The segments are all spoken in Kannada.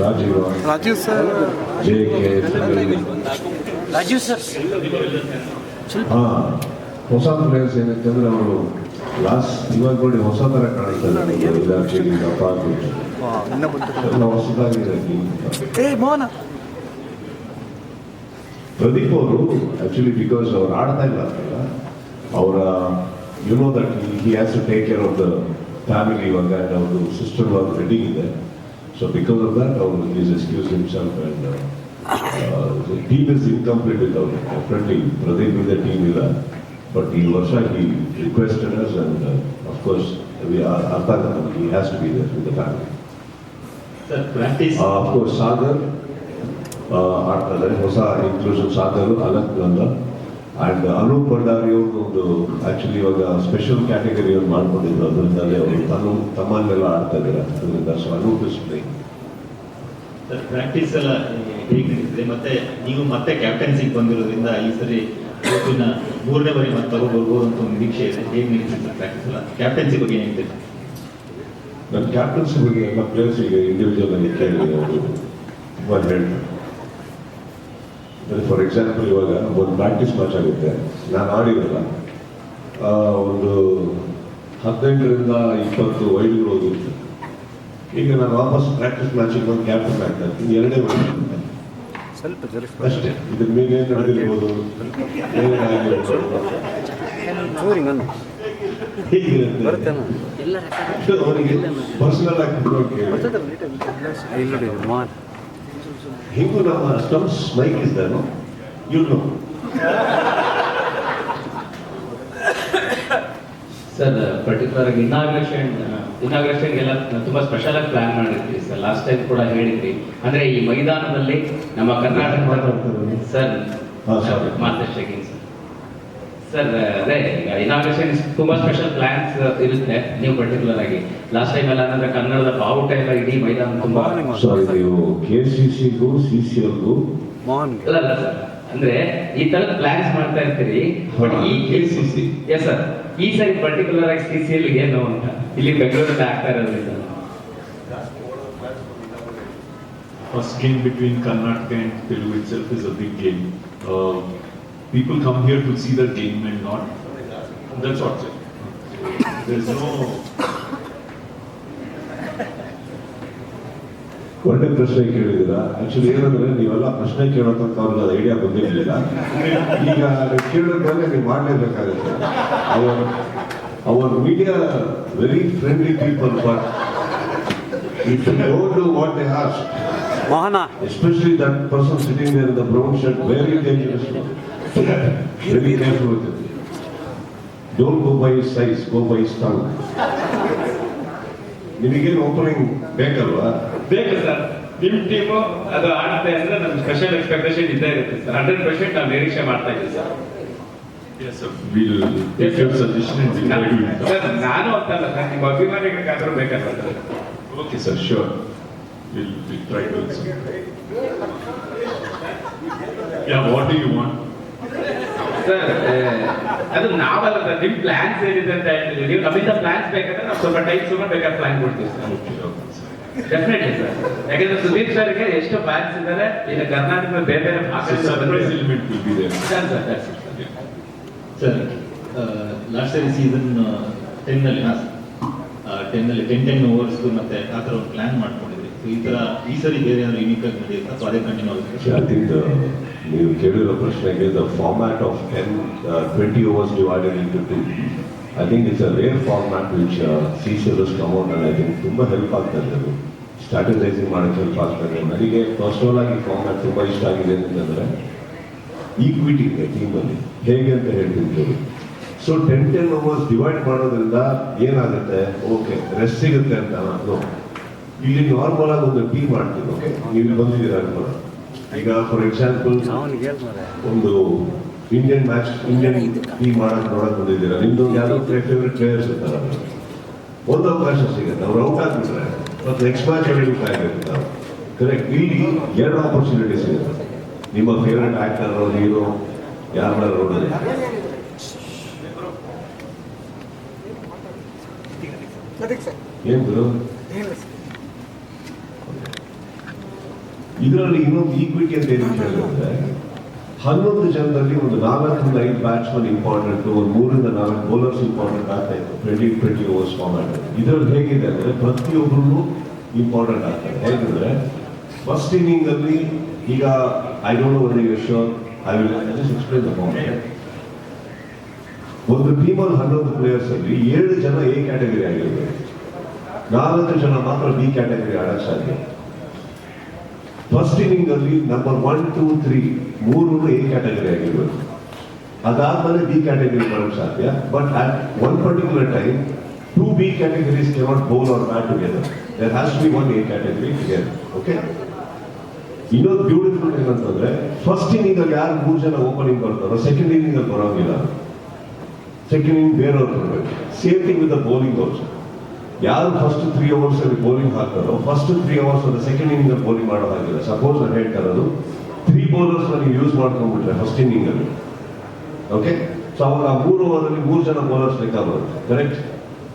Rajeev Rajeev sir J K Rajeev sir ಹಾಂ ಹೊಸ ಪ್ಲೇಯರ್ಸ್ ಏನಂತಂದ್ರೆ ಅವರು ಲಾಸ್ಟ್ ಇವಾಗ ನೋಡಿ ಹೊಸ ಥರ ಕಾಣಿಸ್ತಾರೆ ಇಲಾಖೆ ಅಪ್ಪ ಇನ್ನ ಬಂತು ಎಲ್ಲ ಹೊಸದಾಗಿದೆ ಮೋಹನ ಪ್ರದೀಪ್ ಅವರು ಆಕ್ಚುಲಿ ಬಿಕಾಸ್ ಅವ್ರು ಆಡ್ತಾ ಇಲ್ಲ ಅವರ you know that he has to take care of the family ಇವಾಗ and ಅವ್ರದ್ದು ಸಿಸ್ಟರ್ ಇವಾಗ ವೆಡ್ಡಿಂಗ್ ಇದೆ. ಸೊ ಬಿಕಾಸ್ ಆಫ್ ದಟ್ ಅವರು is excuse himself and team is incomplete with ಅವರು ಡೆಫಿನೆಟ್ಲಿ ಪ್ರದೀಪ್ ಇದೆ ಟೀಮ್ ಇಲ್ಲ. ಬಟ್ ಈ ವರ್ಷ ಈ ರಿಕ್ವೆಸ್ಟೆಡ್ ಅಸ್ ಅಂಡ್ ಅಫ್ಕೋರ್ಸ್ ಅರ್ಥ ಆಗುತ್ತೆ he has to be there with the family sir practice of course Sagar ಆ, ಆಡ್ತಾ ಇದ್ದಾರೆ ಹೊಸ ಇನ್ಕ್ಲೂಷನ್ ಸಾಗರ್ ಅಲಕ್ ಅಂತ ಅಂಡ್ ಅನೂಪ್ ಭಂಡಾರಿ ಅವರು ಒಂದು ಆಕ್ಚುಲಿ ಇವಾಗ ಸ್ಪೆಷಲ್ ಕ್ಯಾಟಗರಿ ಅವ್ರು ಮಾಡ್ಕೊಂಡಿದ್ರು ಅದರಿಂದಲೇ ಅವರು ತನ್ನ ತಮ್ಮನ್ನೆಲ್ಲ ಆಡ್ತಾ ಇದ್ದಾರೆ. ಅದರಿಂದ so Anoop is playing practice ಎಲ್ಲ ಹೇಗೆ ನಡೀತಿದೆ? ಮತ್ತೆ ನೀವು ಮತ್ತೆ ಕ್ಯಾಪ್ಟನ್ಸಿಗೆ ಬಂದಿರೋದ್ರಿಂದ ಈ ಸರಿ ಇವತ್ತಿನ ಮೂರನೇ ಬಾರಿ ಮತ್ತೆ ತಗೋಬರ್ಬೋದು ಅಂತ ಒಂದು ನಿರೀಕ್ಷೆ ಇದೆ. ಹೇಗೆ ನಡೀತಿದೆ ಪ್ರಾಕ್ಟೀಸ್ ಎಲ್ಲ? ಕ್ಯಾಪ್ಟನ್ಸಿ ಬಗ್ಗೆ ಏನು ಹೇಳ್ತೀರಿ? ನನ್ನ ಕ್ಯಾಪ್ಟನ್ಸಿ ಬಗ್ಗೆ ಎಲ್ಲ ಪ್ಲೇಯರ್ಸಿಗೆ ಇಂಡಿವಿಜುವಲ್ ಆಗಿ ಕೇಳಿದೆ ಅವರು ತುಂಬ ಹೇಳ್ತಾರೆ. ಫಾರ್ ಎಕ್ಸಾಂಪಲ್ ಇವಾಗ ಒಂದು ಪ್ರಾಕ್ಟೀಸ್ ಮ್ಯಾಚ್ ಆಗುತ್ತೆ. ನಾನು ಆಡಿರಲ್ಲ. ಒಂದು ಹದಿನೆಂಟರಿಂದ ಇಪ್ಪತ್ತು ವೈದ್ಯರು ಹೋಗಿರ್ತದೆ ಈಗ ನಾನು ವಾಪಸ್ ಪ್ರಾಕ್ಟೀಸ್ ಮ್ಯಾಚಿಗೆ ಬಂದು ಕ್ಯಾಪ್ಟನ್ ಆಗ್ತಾ ಇರ್ತೀನಿ ಎರಡೇ ವರ್ಷ ಸ್ವಲ್ಪ ಅಷ್ಟೇ. ಇದ್ರ ಮೇಲೆ ನಡೆದಿರ್ಬೋದು? ಪರ್ಸನಲ್ ಆಗಿರ್ಬೋದು ಹಿಂಗೂ ನಮ್ಮ ಸ್ಟಮ್ಸ್ ಮೈಕ್ ಇದ್ದಾನು? ನೋ ಸರ್ ಪರ್ಟಿಕ್ಯುಲರ್ ಆಗಿ ಇನಾಗ್ರೇಷನ್ ಇನಾಗ್ರೇಷನ್ಗೆಲ್ಲ ತುಂಬಾ ಸ್ಪೆಷಲ್ ಆಗಿ ಪ್ಲಾನ್ ಮಾಡಿರ್ತೀವಿ ಸರ್ ಲಾಸ್ಟ್ ಟೈಮ್ ಕೂಡ ಹೇಳಿದ್ವಿ ಅಂದ್ರೆ ಈ ಮೈದಾನದಲ್ಲಿ ನಮ್ಮ Karnataka sir sorry. Sir sir ಅದೇ ಇನಾಗ್ರೇಷನ್ ತುಂಬಾ ಸ್ಪೆಷಲ್ ಪ್ಲಾನ್ಸ್ ಇರುತ್ತೆ. ನೀವು ಪರ್ಟಿಕ್ಯುಲರ್ ಆಗಿ. ಲಾಸ್ಟ್ ಟೈಮ್ ಎಲ್ಲ ಅಂದ್ರೆ ಕನ್ನಡದ ಬಾವುಟ ಎಲ್ಲ ಇಡೀ ಮೈದಾನ ತುಂಬಾ ಕೆ ಸಿ ಸಿಗೂ ಸಿ ಸಿ ಎಲ್ಗೂ ಅಲ್ಲ ಅಲ್ಲ ಸರ್ ಅಂದ್ರೆ ಈ ತರದ ಪ್ಲಾನ್ಸ್ ಮಾಡ್ತಾ ಇರ್ತೀರಿ ಬಟ್ ಈ KCC. ಎಸ್ ಸರ್ ಈ ಸರಿ ಪರ್ಟಿಕ್ಯುಲರ್ ಆಗಿ ಸಿ ಸಿ ಏನು ಅಂತ? ಇಲ್ಲಿ ಬೆಂಗಳೂರಲ್ಲಿ ಆಗ್ತಾ ಇರೋದ್ರಿಂದ first game between Karnataka and Telugu itself is a big game. Uh, people come here to see the game and not. That's what. sir. There's no. ಒಳ್ಳೆ ಪ್ರಶ್ನೆ ಕೇಳಿದ್ದೀರಾ ಆಕ್ಚುಲಿ ಏನಂದ್ರೆ ನೀವೆಲ್ಲ ಪ್ರಶ್ನೆ ಕೇಳೋತಕ್ಕ ಅವ್ರಿಗೆ ಅದು ಐಡಿಯಾ ಬಂದಿರಲಿಲ್ಲ ಈಗ ನೀವು ಕೇಳಿದ್ಮೇಲೆ ನೀವು ಮಾಡಲೇಬೇಕಾಗುತ್ತೆ our our media very friendly people but if you don't do what they ask Mohana especially that person sitting there in the brown shirt, very dangerous. Very careful with it. Don't go by his size, go by his tongue. ನಿಮಗೇನು ಓಪನಿಂಗ್ ಬೇಕಲ್ವಾ? ಬೇಕು ಸರ್. ನಿಮ್ ಟೀಮು ಅದು ಆಡುತ್ತೆ ಅಂದ್ರೆ ನಮ್ಗೆ ಸ್ಪೆಷಲ್ ಎಕ್ಸ್ಪೆಕ್ಟೇಷನ್ ಇದ್ದೇ ಇರುತ್ತೆ ಸರ್. ಹಂಡ್ರೆಡ್ ಪರ್ಸೆಂಟ್ ನಾವು ನಿರೀಕ್ಷೆ ಮಾಡ್ತಾ ಇದ್ದೀವಿ ಸರ್. ನಾನು ಅಂತಲ್ಲ ನಿಮ್ಮ ಅಭಿಮಾನಿಗಳಿಗಾದ್ರೂ ಬೇಕಲ್ಲ sir? Okay sir sure. Sir ಅದು ನಾವಲ್ಲ ಸರ್ ನಿಮ್ ಪ್ಲಾನ್ಸ್ ಏನಿದೆ ಅಂತ ಹೇಳ್ತೀವಿ ನೀವು ನಮ್ಮಿಂದ ಪ್ಲಾನ್ಸ್ ಬೇಕಾದ್ರೆ ನಾವು ಸ್ವಲ್ಪ ಟೈಮ್ ತಗೊಂಡು ಬೇಕಾದ್ರೆ ಪ್ಲಾನ್ ಕೊಡ್ತೀವಿ ಸರ್. Definitely sir. ಯಾಕಂದ್ರೆ ಸುದೀಪ್ ಸರ್ಗೆ ಎಷ್ಟು ಫ್ಯಾನ್ಸ್ ಇದ್ದಾರೆ ಈಗ ಕರ್ನಾಟಕದ ಬೇರೆ ಬೇರೆ. ಸರ್, ಲಾಸ್ಟ್ ಸರಿ. ಸೀಸನ್ ಟೆನ್ನಲ್ಲಿ ಟೆನ್ನಲ್ಲಿ ಟೆನ್ ಟೆನ್ ಓವರ್ಸ್ ಮತ್ತೆ ಆ ಥರ ಒಂದು ಪ್ಲಾನ್ ಮಾಡ್ಕೊಂಡಿದ್ರಿ So, ಈ ಥರ ಸರಿ ಬೇರೆ ಆಗಿ ನೀವು ಕೇಳಿರೋ ಪ್ರಶ್ನೆಗೆ the format of ten twenty overs divided into I think it's a rare format which C C S come out and I think ತುಂಬ ಹೆಲ್ಪ್ ಆಗ್ತಾ ಇದೆ ಅದು. ಸ್ಟ್ರಾಟಜೈಸಿಂಗ್ ಮಾಡೋಕ್ಕೆ ಹೆಲ್ಪ್ ಆಗ್ತಾ ಇದೆ. ನನಗೆ ಪರ್ಸನಲ್ ಆಗಿ ಫಾರ್ಮ್ಯಾಟ್ ತುಂಬ ಇಷ್ಟ ಆಗಿದೆ ಅಂತಂದರೆ ಈಕ್ವಿಟಿ ಇದೆ ಟೀಮಲ್ಲಿ ಹೇಗೆ ಅಂತ ಹೇಳ್ತಿರ್ತೀವಿ so ten ten overs divide ಮಾಡೋದ್ರಿಂದ ಏನಾಗುತ್ತೆ? ಓಕೆ ರೆಸ್ಟ್ ಸಿಗುತ್ತೆ ಅಂತ ನಾನು. ಇಲ್ಲಿ ನಾರ್ಮಲ್ ಆಗಿ ಒಂದು ಟೀ ಮಾಡ್ತೀವಿ ಓಕೆ ನೀವು ಬಂದಿದ್ದೀರಾ ಅನ್ಕೊಳ್ಳ ಈಗ ಫಾರ್ ಎಕ್ಸಾಂಪಲ್ ಹೇಳ್. ಒಂದು ಇಂಡಿಯನ್ ಮ್ಯಾಚ್ ಇಂಡಿಯನ್ ಟೀಮ್ ಮಾಡಕ್ ನೋಡಕ್ ಬಂದಿದ್ದೀರಾ? ನಿಮ್ದು ಯಾರು ಫೇವ್ರೆಟ್ ಪ್ಲೇಯರ್ಸ್ ಇರ್ತಾರ ಒಂದು ಅವಕಾಶ ಸಿಗುತ್ತೆ, ಅವ್ರು ಔಟ್ ಆಗ್ಬಿಟ್ರೆ, ಮತ್ತೆ ನೆಕ್ಸ್ಟ್ ಮ್ಯಾಚ್ ನಾವು ಕರೆಕ್ಟ್ ಇಲ್ಲಿ ಎರಡು ಆಪರ್ಚುನಿಟಿ ಸಿಗುತ್ತೆ. ನಿಮ್ಮ ಫೇವ್ರೆಟ್ ಆಕ್ಟರ್ ಹೀರೋ ಯಾರು ನೋಡಿದ್ರೆ ಏನ್ ಗುರು ಏನಿಲ್ಲ ಸರ್ ಇದರಲ್ಲಿ ಇನ್ನೊಂದು ಈಕ್ವಿಟಿ ಅಂತ ಏನು ಹೇಳಿದ್ರೆ ಹನ್ನೊಂದು ಜನರಲ್ಲಿ ಒಂದು ನಾಲ್ಕರಿಂದ ಐದು ಬ್ಯಾಟ್ಸ್ಮನ್ ಇಂಪಾರ್ಟೆಂಟ್ ಒಂದು ಮೂರಿಂದ ನಾಲ್ಕು ಬೌಲರ್ಸ್ ಇಂಪಾರ್ಟೆಂಟ್ ಆಗ್ತಾ ಇತ್ತು ಟ್ವೆಂಟಿ ಟ್ವೆಂಟಿ ಓವರ್ಸ್ ಫಾರ್ಮ್ಯಾಟ್ ಇದರಲ್ಲಿ ಹೇಗಿದೆ ಅಂದರೆ ಪ್ರತಿಯೊಬ್ಬರು ಇಂಪಾರ್ಟೆಂಟ್ ಆಗ್ತಾರೆ ಹೇಗಂದ್ರೆ ಫಸ್ಟ್ ಇನ್ನಿಂಗ್ ಅಲ್ಲಿ, ಈಗ ಐ ಡೋಂಟ್ ನೋ ಒಂದು ಶೋರ್ ಐ ವಿಲ್ ಎಕ್ಸ್ಪ್ಲೇನ್ ಒಂದು ಟೀಮಲ್ಲಿ ಹನ್ನೊಂದು ಪ್ಲೇಯರ್ಸ್ ಅಲ್ಲಿ, ಏಳು ಜನ ಎ ಕ್ಯಾಟಗರಿ ಆಗಿರ್ಬೇಕು. ನಾಲ್ಕು ಜನ ಮಾತ್ರ ಬಿ ಕ್ಯಾಟಗರಿ ಆಡಕ್ಕೆ ಸಾಧ್ಯ. ಫಸ್ಟ್ ಇನ್ನಿಂಗ್ ಅಲ್ಲಿ ನಂಬರ್ ಒನ್ ಟೂ ತ್ರೀ ಮೂರು ಎ ಕ್ಯಾಟಗರಿ ಆಗಿರ್ಬೇಕು ಅದಾದ್ಮೇಲೆ ಬಿ ಕ್ಯಾಟಗರಿ ಮಾಡೋಕ್ಕೆ ಸಾಧ್ಯ. But at one particular time two B categories cannot bowl or bat together there has to be one A category together okay ಇನ್ನೊಂದು ಬ್ಯೂಟಿಫುಲ್ ಏನಂತಂದ್ರೆ ಫಸ್ಟ್ ಇನ್ನಿಂಗ್ ಅಲ್ಲಿ ಯಾರು ಮೂರು ಜನ ಓಪನಿಂಗ್ ಬರ್ತಾರೋ ಸೆಕೆಂಡ್ ಇನ್ನಿಂಗ್ ಅಲ್ಲಿ ಬರೋಂಗಿಲ್ಲ. ಸೆಕೆಂಡ್ ಇನ್ನಿಂಗ್ ಬೇರೆಯವ್ರು ಬರಬೇಕು. Safety with the bowling also ಯಾರು ಫಸ್ಟ್ ತ್ರೀ ಅವರ್ಸ್ ಅಲ್ಲಿ ಬೌಲಿಂಗ್ ಹಾಕ್ತಾರೋ ಫಸ್ಟ್ ತ್ರೀ ಅವರ್ಸ್ ಅಲ್ಲಿ ಸೆಕೆಂಡ್ ಇನ್ನಿಂಗ್ ಅಲ್ಲಿ ಬೌಲಿಂಗ್ ಮಾಡೋ ಹಾಗಿಲ್ಲ. ಸಪೋಸ್ ನಾನು ಹೇಳ್ತಾ ಇರೋದು ತ್ರೀ ಬೌಲರ್ಸ್ ನೀವು ಯೂಸ್ ಮಾಡ್ಕೊಂಡ್ಬಿಟ್ರೆ ಫಸ್ಟ್ ಇನ್ನಿಂಗ್ ಅಲ್ಲಿ. ಓಕೆ ಸೊ ಅವಾಗ ಆ ಮೂರು ಓವರ್ ಅಲ್ಲಿ ಮೂರು ಜನ ಬೌಲರ್ಸ್ ಲೆಕ್ಕ ಬರುತ್ತೆ. Correct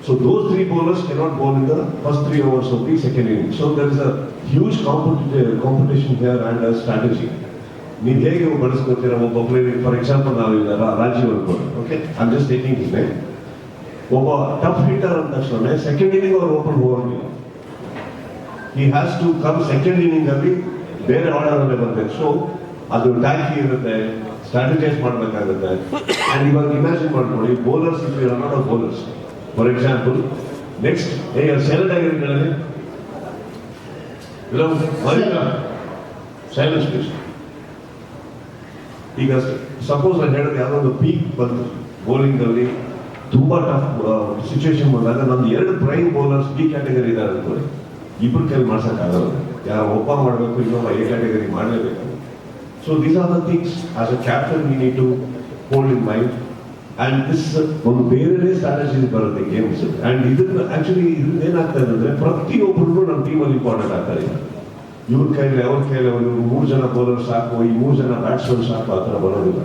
so those three bowlers cannot bowl in the first three overs of the second inning so there is a huge competition here and strategy ನೀವು ಹೇಗೆ ಬಳಸ್ಕೊತೀರ ಒಬ್ಬ ಪ್ಲೇಯರ್ ಫಾರ್ ಎಕ್ಸಾಂಪಲ್ ನಾವು ಈಗ ರಾ- ರಾಜೀವ್ ಅನ್ಕೊಂಡು ಓಕೆ ಐ ಜಸ್ಟ್ ಟೇಕಿಂಗ್ ಒಬ್ಬ ಟಫ್ ಹಿಟ್ಟರ್ ಅಂದ ತಕ್ಷಣ ಸೆಕೆಂಡ್ ಇನ್ನಿಂಗ್ ಅವ್ರು ಓಪನ್ ಹೋಗಿಲ್ಲ ಈ has to come second inning ಅಲ್ಲಿ ಬೇರೆ ಆರ್ಡರ್ ಅಲ್ಲೇ ಬರ್ಬೇಕು ಸೊ ಅದು ಟ್ಯಾಕಿ ಇರುತ್ತೆ ಸ್ಟ್ರಾಟಜೈಸ್ ಮಾಡಬೇಕಾಗುತ್ತೆ. ಅಂಡ್ ಇವಾಗ ಇಮ್ಯಾಜಿನ್ ಮಾಡ್ಕೊಳ್ಳಿ ಬೌಲರ್ಸ್ ಇರೋ not bowlers for example next ಏ ಸೈಲೆಂಟ್ ಸೈಲೆನ್ಸ್ ಪ್ಲೀಸ್ ಈಗ ಸಪೋಸ್ ನಾನು ಹೇಳಿದ್ರೆ ಯಾವುದೋ ಒಂದು ಪೀಕ್ ಬಂತು ಬೌಲಿಂಗ್ ಅಲ್ಲಿ. ತುಂಬಾ ಟಫ್ ಸಿಚುವೇಶನ್ ಬಂದಾಗ ನಮ್ದು ಎರಡು ಪ್ರೈಮ್ ಬೌಲರ್ಸ್ ಬಿ ಕ್ಯಾಟಗರಿ ಇದ್ದಾರೆ ಅಂದ್ಕೊಳ್ಳಿ ಇಬ್ರು ಕೈಲಿ ಮಾಡ್ಸೋಕ್ಕಾಗಲ್ಲ ಯಾರು ಒಪ್ಪ ಮಾಡಬೇಕು, ಇನ್ನೊಬ್ಬ ಎ ಕ್ಯಾಟಗರಿ ಮಾಡಲೇಬೇಕು. So these are the things as a captain we need to hold in mind and this ಒಂದು ಬೇರೆ ಸ್ಟ್ರಾಟಜಿ ಬರುತ್ತೆ ಗೇಮ್ಸ್ ಅಂಡ್ ಇದನ್ನ ಆ್ಯಕ್ಚುಲಿ ಇದನ್ನ ಏನಾಗ್ತಾ ಇದೆ ಅಂದ್ರೆ ಪ್ರತಿಯೊಬ್ಬರು ನಮ್ಮ ಟೀಮಲ್ಲಿ ಇಂಪಾರ್ಟೆಂಟ್ ಆಗ್ತಾರೆ ಇವ್ರ ಕೈಲಿ, ಅವ್ರ ಕೈಲಿ ಅವರು ಮೂರು ಜನ ಬೌಲರ್ ಸಾಕು, ಈ ಮೂರು ಜನ ಬ್ಯಾಟ್ಸ್ಮನ್ ಸಾಕು, ಆ ಥರ ಬರೋದಿಲ್ಲ.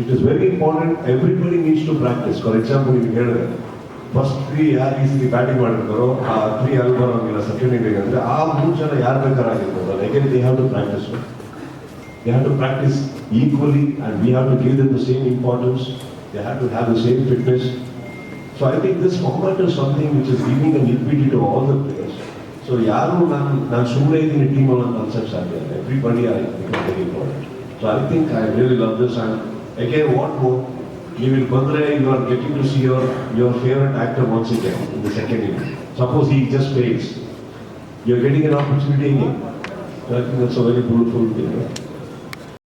It is very important everybody needs to practise for example ನೀವು ಹೇಳಿದ್ರೆ ಫಸ್ಟ್ ತ್ರೀ ಯಾರು ಈ ಸರಿ ಬ್ಯಾಟಿಂಗ್ ಮಾಡಿರ್ತಾರೋ, ಆ ತ್ರೀ ಅಲ್ಲಿ ಬರೋಂಗಿಲ್ಲ ಸೆಕೆಂಡ್ ಇನ್ನಿಂಗ್ ಅಂದ್ರೆ ಆ ಮೂರು ಜನ ಯಾರು ಬೇಕಾರಾಗಿರ್ಬೋದು again they have to practise they have to practice equally and we have to give them the same importance. They have to have the same fitness. So I think this format is something which is giving an equity to all the players. So ಯಾರು ನಾನು ನಾನು ಸುಮ್ಮನೆ ಇದ್ದೀನಿ ಟೀಮ್ ಅನ್ನೋ ಕಾನ್ಸೆಪ್ಟ್ ಸಾಧ್ಯ ಇಲ್ಲ everybody I become very important so I think I really love this and again, what more? Even will you are getting to see your, your favorite actor once again in the second inning. Suppose he just fails. You're getting an opportunity again. I think that's a very beautiful thing.